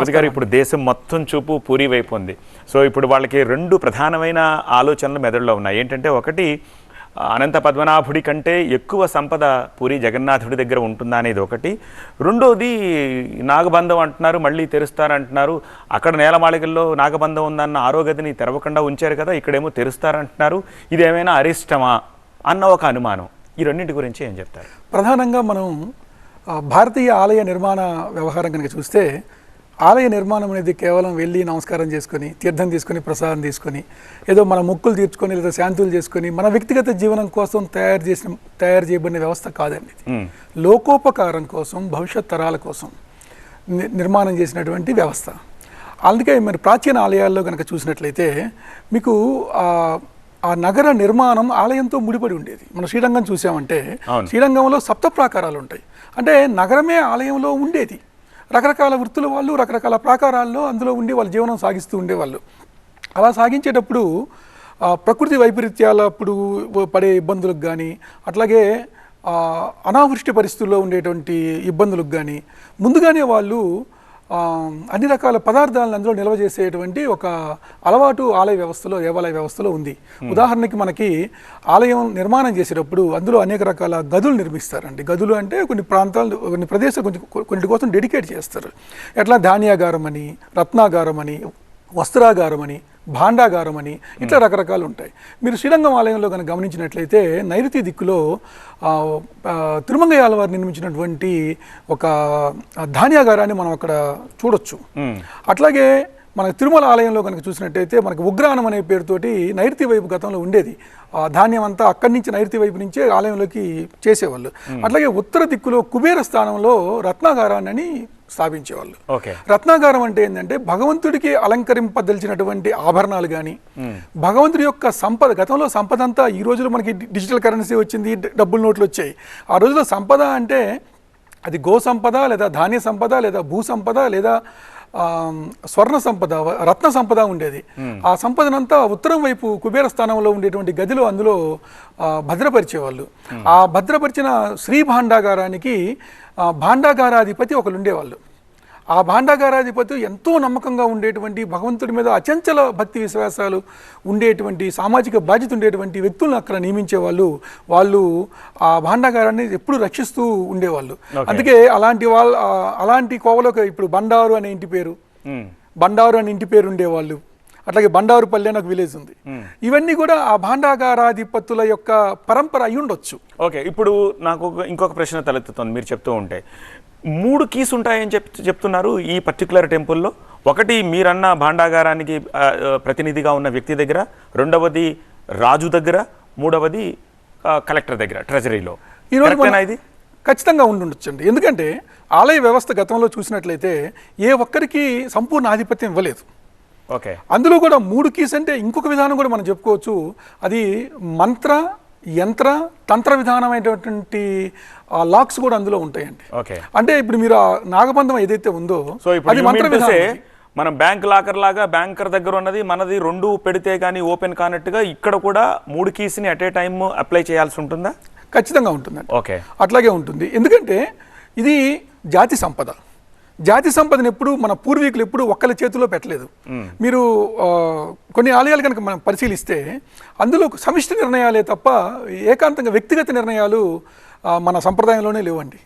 రాజు గారు ఇప్పుడు దేశం మొత్తం చూపు పూరి వైపు ఉంది. సో ఇప్పుడు వాళ్ళకి రెండు ప్రధానమైన ఆలోచనలు మెదడులో ఉన్నాయి. ఏంటంటే ఒకటి అనంత పద్మనాభుడి కంటే ఎక్కువ సంపద పూరి జగన్నాథుడి దగ్గర ఉంటుందా అనేది ఒకటి. రెండోది నాగబంధం అంటున్నారు మళ్ళీ తెరుస్తారంటున్నారు. అక్కడ నేలమాళికల్లో నాగబంధం ఉందన్న ఆరోగ్యతని తెరవకుండా ఉంచారు కదా ఇక్కడేమో తెరుస్తారంటున్నారు. ఇదేమైనా అరిష్టమా అన్న ఒక అనుమానం. ఈ రెండింటి గురించి ఏం చెప్తారు? ప్రధానంగా మనం భారతీయ ఆలయ నిర్మాణ వ్యవహారం కనుక చూస్తే ఆలయ నిర్మాణం అనేది కేవలం వెళ్ళి నమస్కారం చేసుకొని తీర్థం తీసుకొని ప్రసాదం తీసుకొని ఏదో మన మొక్కులు తీర్చుకొని లేదా శాంతులు చేసుకొని మన వ్యక్తిగత జీవనం కోసం తయారు చేసిన తయారు చేయబడిన వ్యవస్థ కాదండి. లోకోపకారం కోసం భవిష్యత్ తరాల కోసం నిర్మాణం చేసినటువంటి వ్యవస్థ. అందుకే మరి ప్రాచీన ఆలయాల్లో కనుక చూసినట్లయితే మీకు ఆ నగర నిర్మాణం ఆలయంతో ముడిపడి ఉండేది. మనం శ్రీరంగం చూసామంటే. శ్రీరంగంలో సప్త ప్రాకారాలు ఉంటాయి. అంటే నగరమే ఆలయంలో ఉండేది. రకరకాల వృత్తుల వాళ్ళు రకరకాల ప్రాకారాల్లో అందులో ఉండి వాళ్ళ జీవనం సాగిస్తూ ఉండేవాళ్ళు. అలా సాగించేటప్పుడు ప్రకృతి వైపరీత్యాల అప్పుడు పడే ఇబ్బందులకు కానీ అట్లాగే అనావృష్టి పరిస్థితుల్లో ఉండేటువంటి ఇబ్బందులకు కానీ ముందుగానే వాళ్ళు అన్ని రకాల పదార్థాలను అందులో నిల్వ చేసేటువంటి ఒక అలవాటు ఆలయ వ్యవస్థలో దేవాలయ వ్యవస్థలో ఉంది. ఉదాహరణకి మనకి ఆలయం నిర్మాణం చేసేటప్పుడు అందులో అనేక రకాల గదులు నిర్మిస్తారండి. గదులు అంటే కొన్ని ప్రాంతాలు కొన్ని ప్రదేశాలు కొంచెం కొన్నిటి కోసం డెడికేట్ చేస్తారు. ఎట్లా? ధాన్యాగారం అని రత్నాగారం అని వస్త్రాగారం అని భాండాగారం అని ఇట్లా రకరకాలు ఉంటాయి మీరు శ్రీరంగం ఆలయంలో కనుక గమనించినట్లయితే నైరుతి దిక్కులో తిరుమంగయ్యాల వారు నిర్మించినటువంటి ఒక ధాన్యాగారాన్ని మనం అక్కడ చూడొచ్చు. అట్లాగే మన తిరుమల ఆలయంలో కనుక చూసినట్టయితే మనకి ఉగ్రాణం అనే పేరుతోటి నైరుతి వైపు గతంలో ఉండేది. ఆ ధాన్యం అంతా అక్కడి నుంచి నైరుతి వైపు నుంచే ఆలయంలోకి చేసేవాళ్ళు. అట్లాగే ఉత్తర దిక్కులో కుబేర స్థానంలో రత్నాగారాన్ని అని స్థాపించేవాళ్ళు రత్నాగారం అంటే ఏంటంటే భగవంతుడికి అలంకరింపదలిచినటువంటి ఆభరణాలు కానీ భగవంతుడి యొక్క సంపద గతంలో సంపద అంతా ఈ రోజులో మనకి డిజిటల్ కరెన్సీ వచ్చింది డబ్బుల నోట్లు వచ్చాయి. ఆ రోజుల్లో సంపద అంటే అది గో సంపద లేదా ధాన్య సంపద లేదా భూ సంపద లేదా స్వర్ణ సంపద రత్న సంపద ఉండేది. ఆ సంపదనంతా ఉత్తరం వైపు కుబేర స్థానంలో ఉండేటువంటి గదిలో అందులో భద్రపరిచేవాళ్ళు. ఆ భద్రపరిచిన శ్రీ భాండాగారానికి భాండాగారాధిపతి ఒకరు ఉండేవాళ్ళు. ఆ భాండాగారాధిపతి ఎంతో నమ్మకంగా ఉండేటువంటి భగవంతుడి మీద అచంచల భక్తి విశ్వాసాలు ఉండేటువంటి సామాజిక బాధ్యత ఉండేటువంటి వ్యక్తులను అక్కడ నియమించేవాళ్ళు. వాళ్ళు ఆ భాండాగారాన్ని ఎప్పుడు రక్షిస్తూ ఉండేవాళ్ళు. అందుకే అలాంటి వాళ్ళ అలాంటి కోవలోకి ఇప్పుడు బండారు అనే ఇంటి పేరు. బండారు అనే ఇంటి పేరు ఉండేవాళ్ళు. అట్లాగే బండారుపల్లి అని ఒక విలేజ్ ఉంది. ఇవన్నీ కూడా ఆ భాండాగారాధిపతుల యొక్క పరంపర అయి ఉండొచ్చు. ఓకే ఇప్పుడు నాకు ఇంకొక ప్రశ్న తలెత్తుతుంది మీరు చెప్తూ ఉంటే. మూడు కీస్ ఉంటాయని చెప్ చెప్తున్నారు ఈ పర్టికులర్ టెంపుల్లో ఒకటి మీరన్న భాండాగారానికి ప్రతినిధిగా ఉన్న వ్యక్తి దగ్గర రెండవది రాజు దగ్గర మూడవది కలెక్టర్ దగ్గర ట్రెజరీలో ఇది? ఖచ్చితంగా ఉండుండొచ్చండి. ఎందుకంటే ఆలయ వ్యవస్థ గతంలో చూసినట్లయితే ఏ ఒక్కరికి సంపూర్ణ ఆధిపత్యం ఇవ్వలేదు. ఓకే. అందులో కూడా మూడు కీస్ అంటే ఇంకొక విధానం కూడా మనం చెప్పుకోవచ్చు. అది మంత్ర యంత్ర తంత్ర విధానమైనటువంటి లాక్స్ కూడా అందులో ఉంటాయండి. ఓకే. అంటే ఇప్పుడు మీరు నాగబంధం ఏదైతే ఉందో సో ఇప్పుడు అది మంత్ర విధానం. మనం బ్యాంక్ లాకర్ లాగా బ్యాంకర్ దగ్గర ఉన్నది మనది రెండు పెడితే కానీ ఓపెన్ కానట్టుగా ఇక్కడ కూడా మూడు కీస్ని అట్ ఏ టైమ్ అప్లై చేయాల్సి ఉంటుందా? ఖచ్చితంగా ఉంటుందండి. ఓకే. అట్లాగే ఉంటుంది. ఎందుకంటే ఇది జాతి సంపద. జాతి సంపదను ఎప్పుడు మన పూర్వీకులు ఎప్పుడు ఒక్కరి చేతిలో పెట్టలేదు. మీరు కొన్ని ఆలయాలు కనుక మనం పరిశీలిస్తే అందులో సమిష్టి నిర్ణయాలే తప్ప ఏకాంతంగా వ్యక్తిగత నిర్ణయాలు మన సంప్రదాయంలోనే లేవండి.